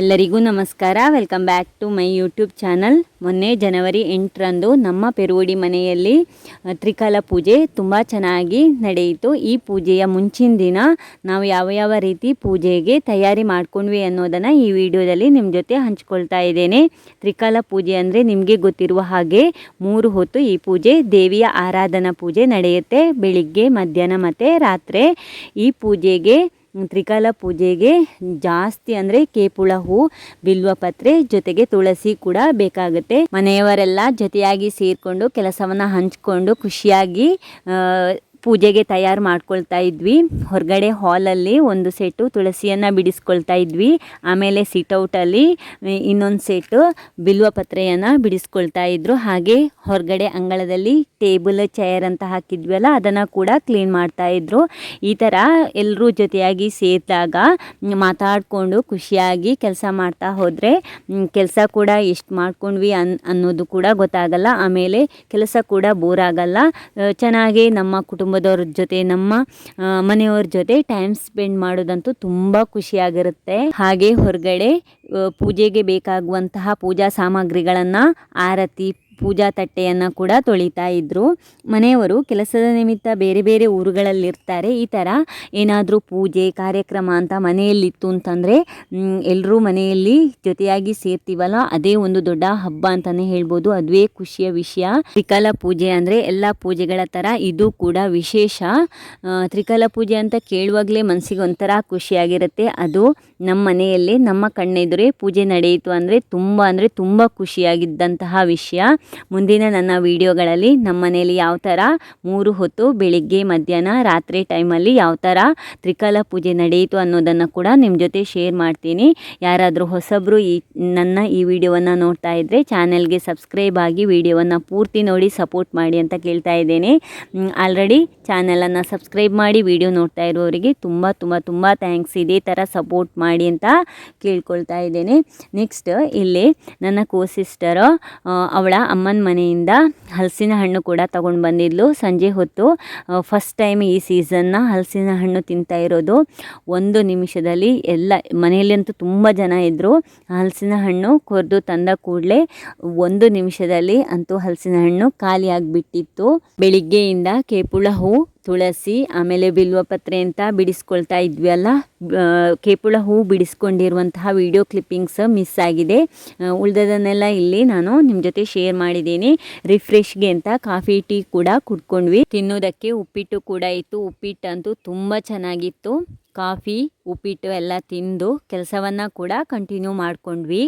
ಎಲ್ಲರಿಗೂ ನಮಸ್ಕಾರ. Welcome back to my YouTube channel ಮೊನ್ನೆ ಜನವರಿ ಎಂಟರಂದು ನಮ್ಮ ಪೆರುವಡಿ ಮನೆಯಲ್ಲಿ ತ್ರಿಕಾಲ ಪೂಜೆ ತುಂಬ ಚೆನ್ನಾಗಿ ನಡೆಯಿತು. ಈ ಪೂಜೆಯ ಮುಂಚಿನ ದಿನ ನಾವು ಯಾವ ಯಾವ ರೀತಿ ಪೂಜೆಗೆ ತಯಾರಿ ಮಾಡ್ಕೊಂಡ್ವಿ ಅನ್ನೋದನ್ನು ಈ ವಿಡಿಯೋದಲ್ಲಿ ನಿಮ್ಮ ಜೊತೆ ಹಂಚ್ಕೊಳ್ತಾ ಇದ್ದೇನೆ. ತ್ರಿಕಾಲ ಪೂಜೆ ಅಂದರೆ ನಿಮಗೆ ಗೊತ್ತಿರುವ ಹಾಗೆ ಮೂರು ಹೊತ್ತು ಈ ಪೂಜೆ, ದೇವಿಯ ಆರಾಧನಾ ಪೂಜೆ ನಡೆಯುತ್ತೆ. ಬೆಳಿಗ್ಗೆ, ಮಧ್ಯಾಹ್ನ ಮತ್ತು ರಾತ್ರಿ ಈ ಪೂಜೆಗೆ ತ್ರಿಕಾಲ ಪೂಜೆಗೆ ಜಾಸ್ತಿ ಅಂದರೆ ಕೇಪುಳ ಹೂ ಬಿಲ್ವಪತ್ರೆ ಜೊತೆಗೆ ತುಳಸಿ ಕೂಡ ಬೇಕಾಗುತ್ತೆ. ಮನೆಯವರೆಲ್ಲ ಜೊತೆಯಾಗಿ ಸೇರಿಕೊಂಡು ಕೆಲಸವನ್ನು ಹಂಚ್ಕೊಂಡು ಖುಷಿಯಾಗಿ ಪೂಜೆಗೆ ತಯಾರು ಮಾಡ್ಕೊಳ್ತಾ ಇದ್ವಿ. ಹೊರಗಡೆ ಹಾಲಲ್ಲಿ ಒಂದು ಸೆಟ್ಟು ತುಳಸಿಯನ್ನು ಬಿಡಿಸ್ಕೊಳ್ತಾ ಇದ್ವಿ. ಆಮೇಲೆ ಸಿಟೌಟಲ್ಲಿ ಇನ್ನೊಂದು ಸೆಟ್ಟು ಬಿಲ್ವಪತ್ರೆಯನ್ನು ಬಿಡಿಸ್ಕೊಳ್ತಾ ಇದ್ರು. ಹಾಗೆ ಹೊರಗಡೆ ಅಂಗಳದಲ್ಲಿ ಟೇಬಲ್, ಚೇರ್ ಅಂತ ಹಾಕಿದ್ವಲ್ಲ, ಅದನ್ನು ಕೂಡ ಕ್ಲೀನ್ ಮಾಡ್ತಾ ಇದ್ರು. ಈ ಥರ ಎಲ್ಲರೂ ಜೊತೆಯಾಗಿ ಸೇರಿದಾಗ, ಮಾತಾಡಿಕೊಂಡು ಖುಷಿಯಾಗಿ ಕೆಲಸ ಮಾಡ್ತಾ ಹೋದರೆ ಕೆಲಸ ಕೂಡ ಎಷ್ಟು ಮಾಡ್ಕೊಂಡ್ವಿ ಅನ್, ಅನ್ನೋದು ಕೂಡ ಗೊತ್ತಾಗಲ್ಲ. ಆಮೇಲೆ ಕೆಲಸ ಕೂಡ ಬೋರ್ ಆಗಲ್ಲ. ಚೆನ್ನಾಗಿ ನಮ್ಮ ಕುಟುಂಬದವ್ರ ಜೊತೆ, ನಮ್ಮ ಮನೆಯವ್ರ ಜೊತೆ ಟೈಮ್ ಸ್ಪೆಂಡ್ ಮಾಡೋದಂತೂ ತುಂಬ ಖುಷಿಯಾಗಿರುತ್ತೆ. ಹಾಗೆ ಹೊರಗಡೆ ಪೂಜೆಗೆ ಬೇಕಾಗುವಂತಹ ಪೂಜಾ ಸಾಮಗ್ರಿಗಳನ್ನು, ಆರತಿ ಪೂಜಾ ತಟ್ಟೆಯನ್ನು ಕೂಡ ತೊಳಿತಾ ಇದ್ದರು ಮನೆಯವರು ಕೆಲಸದ ನಿಮಿತ್ತ ಬೇರೆ ಬೇರೆ ಊರುಗಳಲ್ಲಿರ್ತಾರೆ. ಈ ಥರ ಏನಾದರೂ ಪೂಜೆ, ಕಾರ್ಯಕ್ರಮ ಅಂತ ಮನೆಯಲ್ಲಿತ್ತು ಅಂತಂದರೆ ಎಲ್ಲರೂ ಮನೆಯಲ್ಲಿ ಜೊತೆಯಾಗಿ ಸೇರ್ತೀವಲ್ಲ, ಅದೇ ಒಂದು ದೊಡ್ಡ ಹಬ್ಬ ಅಂತಲೇ ಹೇಳ್ಬೋದು. ಅದುವೇ ಖುಷಿಯ ವಿಷಯ. ತ್ರಿಕಾಲ ಪೂಜೆ ಅಂದರೆ ಎಲ್ಲ ಪೂಜೆಗಳ ಥರ ಇದು ಕೂಡ ವಿಶೇಷ. ತ್ರಿಕಾಲ ಪೂಜೆ ಅಂತ ಕೇಳುವಾಗಲೇ ಮನಸ್ಸಿಗೆ ಒಂಥರ ಖುಷಿಯಾಗಿರುತ್ತೆ. ಅದು ನಮ್ಮ ಮನೆಯಲ್ಲಿ, ನಮ್ಮ ಕಣ್ಣೆದುರೇ ಪೂಜೆ ನಡೆಯಿತು ಅಂದರೆ ತುಂಬ ಅಂದರೆ ತುಂಬ ಖುಷಿಯಾಗಿದ್ದಂತಹ ವಿಷಯ. ಮುಂದಿನ ನನ್ನ ವಿಡಿಯೋಗಳಲ್ಲಿ ನಮ್ಮ ಮನೆಯಲ್ಲಿ ಯಾವ ಥರ ಮೂರು ಹೊತ್ತು ಬೆಳಿಗ್ಗೆ, ಮಧ್ಯಾಹ್ನ, ರಾತ್ರಿ ಟೈಮಲ್ಲಿ ಯಾವ ಥರ ತ್ರಿಕಾಲ ಪೂಜೆ ನಡೆಯಿತು ಅನ್ನೋದನ್ನು ಕೂಡ ನಿಮ್ಮ ಜೊತೆ ಶೇರ್ ಮಾಡ್ತೀನಿ. ಯಾರಾದರೂ ಹೊಸಬ್ರು ಈ ನನ್ನ ಈ ವಿಡಿಯೋವನ್ನು ನೋಡ್ತಾ ಇದ್ದರೆ ಚಾನೆಲ್ಗೆ ಸಬ್ಸ್ಕ್ರೈಬ್ ಆಗಿ ವಿಡಿಯೋವನ್ನು ಪೂರ್ತಿ ನೋಡಿ ಸಪೋರ್ಟ್ ಮಾಡಿ ಅಂತ ಕೇಳ್ತಾ ಇದ್ದೇನೆ. ಆಲ್ರೆಡಿ ಚಾನಲನ್ನು ಸಬ್ಸ್ಕ್ರೈಬ್ ಮಾಡಿ ವಿಡಿಯೋ ನೋಡ್ತಾ ಇರೋರಿಗೆ ತುಂಬ ತುಂಬ ತುಂಬ ಥ್ಯಾಂಕ್ಸ್ ಇದೇ ಥರ ಸಪೋರ್ಟ್ ಮಾಡಿ ಅಂತ ಕೇಳ್ಕೊಳ್ತಾ ಇದ್ದೇನೆ. ನೆಕ್ಸ್ಟ್ ಇಲ್ಲಿ ನನ್ನ ಕೋ ಸಿಸ್ಟರು ಅವಳ ಅಮ್ಮನ ಮನೆಯಿಂದ ಹಲಸಿನ ಹಣ್ಣು ಕೂಡ ತಗೊಂಡು ಬಂದಿದ್ಲು. ಸಂಜೆ ಹೊತ್ತು ಫಸ್ಟ್ ಟೈಮ್ ಈ ಸೀಸನ್ನ ಹಲಸಿನ ಹಣ್ಣು ತಿಂತಾ ಇರೋದು. ಒಂದು ನಿಮಿಷದಲ್ಲಿ ಎಲ್ಲ, ಮನೆಯಲ್ಲಂತೂ ತುಂಬ ಜನ ಇದ್ದರು ಹಲಸಿನ ಹಣ್ಣು ಕೊರೆದು ತಂದ ಕೂಡಲೇ ಒಂದು ನಿಮಿಷದಲ್ಲಿ ಅಂತೂ ಹಲಸಿನ ಹಣ್ಣು ಖಾಲಿ ಆಗಿಬಿಟ್ಟಿತ್ತು. ಬೆಳಿಗ್ಗೆಯಿಂದ ಕೇಪುಳ ಹೂ ತುಳಸಿ, ಆಮೇಲೆ ಬಿಲ್ವಪತ್ರೆ ಅಂತ ಬಿಡಿಸ್ಕೊಳ್ತಾ ಇದ್ವಿ ಅಲ್ಲ? ಕೇಪುಳ ಹೂ ಬಿಡಿಸ್ಕೊಂಡಿರುವಂತಹ ವಿಡಿಯೋ ಕ್ಲಿಪ್ಪಿಂಗ್ಸ್ ಮಿಸ್ ಆಗಿದೆ. ಉಳಿದದನ್ನೆಲ್ಲ ಇಲ್ಲಿ ನಾನು ನಿಮ್ಮ ಜೊತೆ ಶೇರ್ ಮಾಡಿದ್ದೀನಿ. ರಿಫ್ರೆಶ್ಗೆ ಅಂತ ಕಾಫಿ, ಟೀ ಕೂಡ ಕುಡ್ಕೊಂಡ್ವಿ. ತಿನ್ನೋದಕ್ಕೆ ಉಪ್ಪಿಟ್ಟು ಕೂಡ ಇತ್ತು. ಉಪ್ಪಿಟ್ಟು ಅಂತೂ ತುಂಬ ಚೆನ್ನಾಗಿತ್ತು. ಕಾಫಿ, ಉಪ್ಪಿಟ್ಟು ಎಲ್ಲ ತಿಂದು ಕೆಲಸವನ್ನು ಕೂಡ ಕಂಟಿನ್ಯೂ ಮಾಡ್ಕೊಂಡ್ವಿ.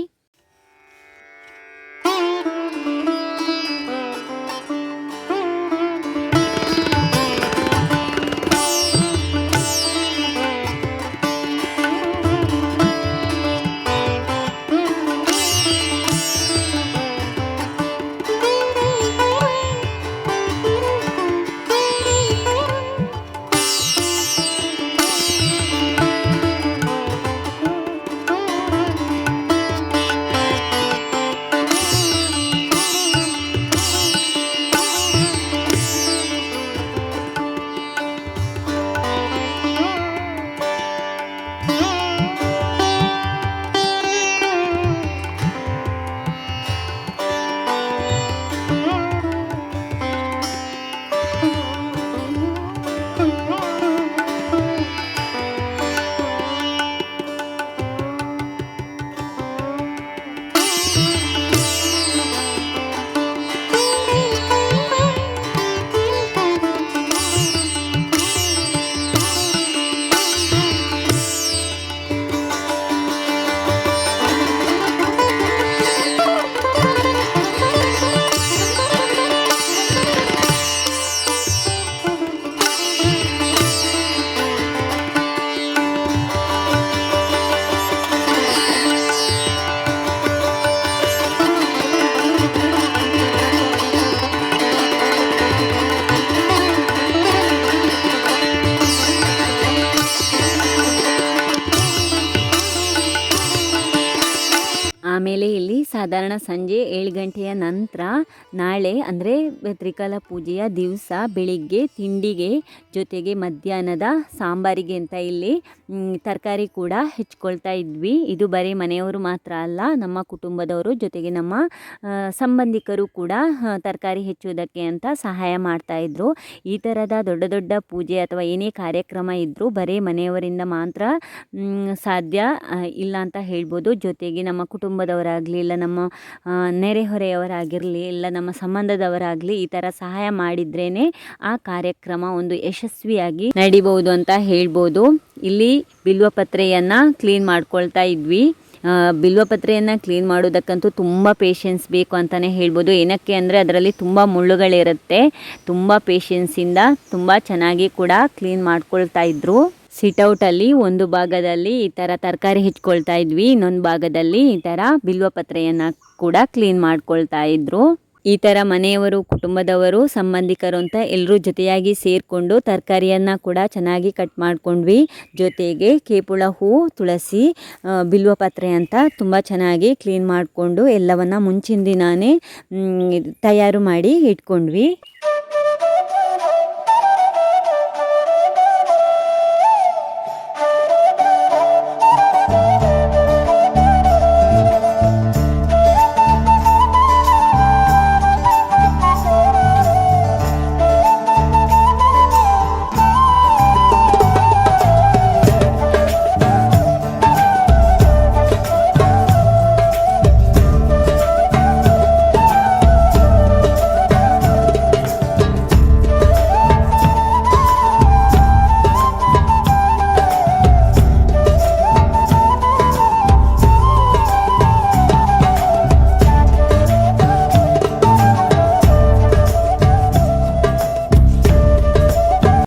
ಸಾಧಾರಣ ಸಂಜೆ ಏಳು ಗಂಟೆಯ ನಂತರ ನಾಳೆ ಅಂದರೆ ತ್ರಿಕಾಲ ಪೂಜೆಯ ದಿವಸ ಬೆಳಿಗ್ಗೆ ತಿಂಡಿಗೆ ಜೊತೆಗೆ ಮಧ್ಯಾಹ್ನದ ಸಾಂಬಾರಿಗೆ ಅಂತ ಇಲ್ಲಿ ತರಕಾರಿ ಕೂಡ ಹೆಚ್ಕೊಳ್ತಾ ಇದ್ವಿ. ಇದು ಬರೀ ಮನೆಯವರು ಮಾತ್ರ ಅಲ್ಲ, ನಮ್ಮ ಕುಟುಂಬದವರು ಜೊತೆಗೆ ನಮ್ಮ ಸಂಬಂಧಿಕರು ಕೂಡ ತರಕಾರಿ ಹೆಚ್ಚುವುದಕ್ಕೆ ಅಂತ ಸಹಾಯ ಮಾಡ್ತಾಯಿದ್ರು ಈ ಥರದ ದೊಡ್ಡ ದೊಡ್ಡ ಪೂಜೆ ಅಥವಾ ಏನೇ ಕಾರ್ಯಕ್ರಮ ಇದ್ದರೂ ಬರೀ ಮನೆಯವರಿಂದ ಮಾತ್ರ ಸಾಧ್ಯ ಇಲ್ಲ ಅಂತ ಹೇಳ್ಬೋದು. ಜೊತೆಗೆ ನಮ್ಮ ಕುಟುಂಬದವರಾಗಲಿ, ಇಲ್ಲ ನಮ್ಮ ನೆರೆಹೊರೆಯವರಾಗಿರಲಿ ಇಲ್ಲ ನಮ್ಮ ಸಂಬಂಧದವರಾಗಲಿ ಈ ಥರ ಸಹಾಯ ಮಾಡಿದ್ರೇ ಆ ಕಾರ್ಯಕ್ರಮ ಒಂದು ಯಶಸ್ವಿಯಾಗಿ ನಡಿಬೋದು ಅಂತ ಹೇಳ್ಬೋದು. ಇಲ್ಲಿ ಬಿಲ್ವಪತ್ರೆಯನ್ನು ಕ್ಲೀನ್ ಮಾಡ್ಕೊಳ್ತಾ ಇದ್ವಿ. ಬಿಲ್ವಪತ್ರೆಯನ್ನು ಕ್ಲೀನ್ ಮಾಡೋದಕ್ಕಂತೂ ತುಂಬ ಪೇಷನ್ಸ್ ಬೇಕು ಅಂತಲೇ ಹೇಳ್ಬೋದು. ಏನಕ್ಕೆ ಅಂದರೆ ಅದರಲ್ಲಿ ತುಂಬ ಮುಳ್ಳುಗಳಿರುತ್ತೆ. ತುಂಬ ಪೇಷನ್ಸಿಂದ ತುಂಬ ಚೆನ್ನಾಗಿ ಕೂಡ ಕ್ಲೀನ್ ಮಾಡ್ಕೊಳ್ತಾ ಇದ್ರು. ಸಿಟೌಟಲ್ಲಿ ಒಂದು ಭಾಗದಲ್ಲಿ ಈ ಥರ ತರಕಾರಿ ಹೆಚ್ಕೊಳ್ತಾ ಇದ್ವಿ, ಇನ್ನೊಂದು ಭಾಗದಲ್ಲಿ ಈ ಥರ ಬಿಲ್ವಪತ್ರೆಯನ್ನು ಕೂಡ ಕ್ಲೀನ್ ಮಾಡ್ಕೊಳ್ತಾ ಇದ್ರು. ಈ ಥರ ಮನೆಯವರು, ಕುಟುಂಬದವರು, ಸಂಬಂಧಿಕರು ಅಂತ ಎಲ್ಲರೂ ಜೊತೆಯಾಗಿ ಸೇರಿಕೊಂಡು ತರಕಾರಿಯನ್ನು ಕೂಡ ಚೆನ್ನಾಗಿ ಕಟ್ ಮಾಡ್ಕೊಂಡ್ವಿ. ಜೊತೆಗೆ ಕೇಪುಳ ಹೂ, ತುಳಸಿ ಬಿಲ್ವಪತ್ರೆ ಅಂತ ತುಂಬ ಚೆನ್ನಾಗಿ ಕ್ಲೀನ್ ಮಾಡಿಕೊಂಡು ಎಲ್ಲವನ್ನು ಮುಂಚಿನ ದಿನಾನೇ ತಯಾರು ಮಾಡಿ ಇಟ್ಕೊಂಡ್ವಿ.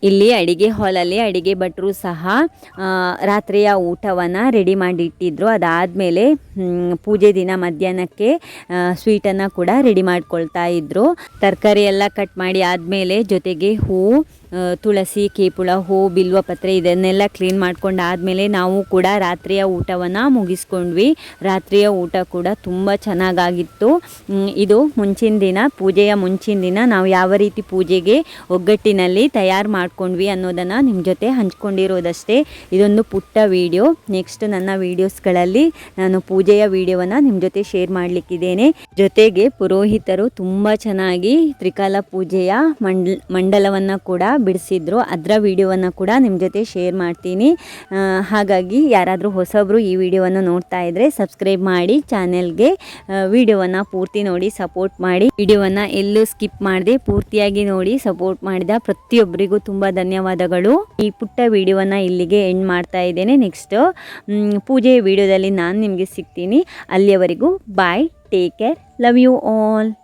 ಇಲ್ಲಿ ಅಡಿಗೆ ಹಾಲಲ್ಲಿ ಅಡಿಗೆ ಭಟ್ರು ಸಹ ರಾತ್ರಿಯ ಊಟವನ್ನು ರೆಡಿ ಮಾಡಿ ಇಟ್ಟಿದ್ರು ಅದಾದಮೇಲೆ ಪೂಜೆ ದಿನ ಮಧ್ಯಾಹ್ನಕ್ಕೆ ಸ್ವೀಟನ್ನು ಕೂಡ ರೆಡಿ ಮಾಡ್ಕೊಳ್ತಾ ಇದ್ದರು ತರಕಾರಿ ಎಲ್ಲ ಕಟ್ ಮಾಡಿ ಆದಮೇಲೆ ಜೊತೆಗೆ ಹೂವು ತುಳಸಿ, ಕೇಪುಳ ಹೂ ಬಿಲ್ವಪತ್ರೆ ಇದನ್ನೆಲ್ಲ ಕ್ಲೀನ್ ಮಾಡ್ಕೊಂಡು ಆದಮೇಲೆ ನಾವು ಕೂಡ ರಾತ್ರಿಯ ಊಟವನ್ನು ಮುಗಿಸ್ಕೊಂಡ್ವಿ. ರಾತ್ರಿಯ ಊಟ ಕೂಡ ತುಂಬ ಚೆನ್ನಾಗಾಗಿತ್ತು. ಇದು ಮುಂಚಿನ ದಿನ, ಪೂಜೆಯ ಮುಂಚಿನ ದಿನ. ನಾವು ಯಾವ ರೀತಿ ಪೂಜೆಗೆ ಒಗ್ಗಟ್ಟಿನಲ್ಲಿ ತಯಾರು ಮಾಡ್ಕೊಂಡ್ವಿ ಅನ್ನೋದನ್ನು ನಿಮ್ಮ ಜೊತೆ ಹಂಚ್ಕೊಂಡಿರೋದಷ್ಟೇ. ಇದೊಂದು ಪುಟ್ಟ ವಿಡಿಯೋ. ನೆಕ್ಸ್ಟ್ ನನ್ನ ವೀಡಿಯೋಸ್ಗಳಲ್ಲಿ ನಾನು ಪೂಜೆಯ ವೀಡಿಯೋವನ್ನು ನಿಮ್ಮ ಜೊತೆ ಶೇರ್ ಮಾಡಲಿಕ್ಕಿದ್ದೇನೆ. ಜೊತೆಗೆ ಪುರೋಹಿತರು ತುಂಬ ಚೆನ್ನಾಗಿ ತ್ರಿಕಾಲ ಪೂಜೆಯ ಮಂಡ್, ಮಂಡಲವನ್ನು ಕೂಡ ಬಿಡಿಸಿದ್ರು. ಅದರ ವಿಡಿಯೋವನ್ನು ಕೂಡ ನಿಮ್ಮ ಜೊತೆ ಶೇರ್ ಮಾಡ್ತೀನಿ. ಹಾಗಾಗಿ ಯಾರಾದರೂ ಹೊಸಬರು ಈ ವಿಡಿಯೋವನ್ನು ನೋಡ್ತಾ ಇದ್ದರೆ ಸಬ್ಸ್ಕ್ರೈಬ್ ಮಾಡಿ, ಚಾನೆಲ್ಗೆ ವಿಡಿಯೋವನ್ನು ಪೂರ್ತಿ ನೋಡಿ, ಸಪೋರ್ಟ್ ಮಾಡಿ. ವಿಡಿಯೋವನ್ನು ಎಲ್ಲೂ ಸ್ಕಿಪ್ ಮಾಡದೆ ಪೂರ್ತಿಯಾಗಿ ನೋಡಿ, ಸಪೋರ್ಟ್ ಮಾಡಿದ ಪ್ರತಿಯೊಬ್ಬರಿಗೂ ತುಂಬ ಧನ್ಯವಾದಗಳು. ಈ ಪುಟ್ಟ ವಿಡಿಯೋವನ್ನು ಇಲ್ಲಿಗೆ ಎಂಡ್ ಮಾಡ್ತಾ ಇದ್ದೇನೆ. ನೆಕ್ಸ್ಟ್ ಪೂಜೆಯ ವಿಡಿಯೋದಲ್ಲಿ ನಾನು ನಿಮಗೆ ಸಿಗ್ತೀನಿ. ಅಲ್ಲಿಯವರೆಗೂ bye take care love you all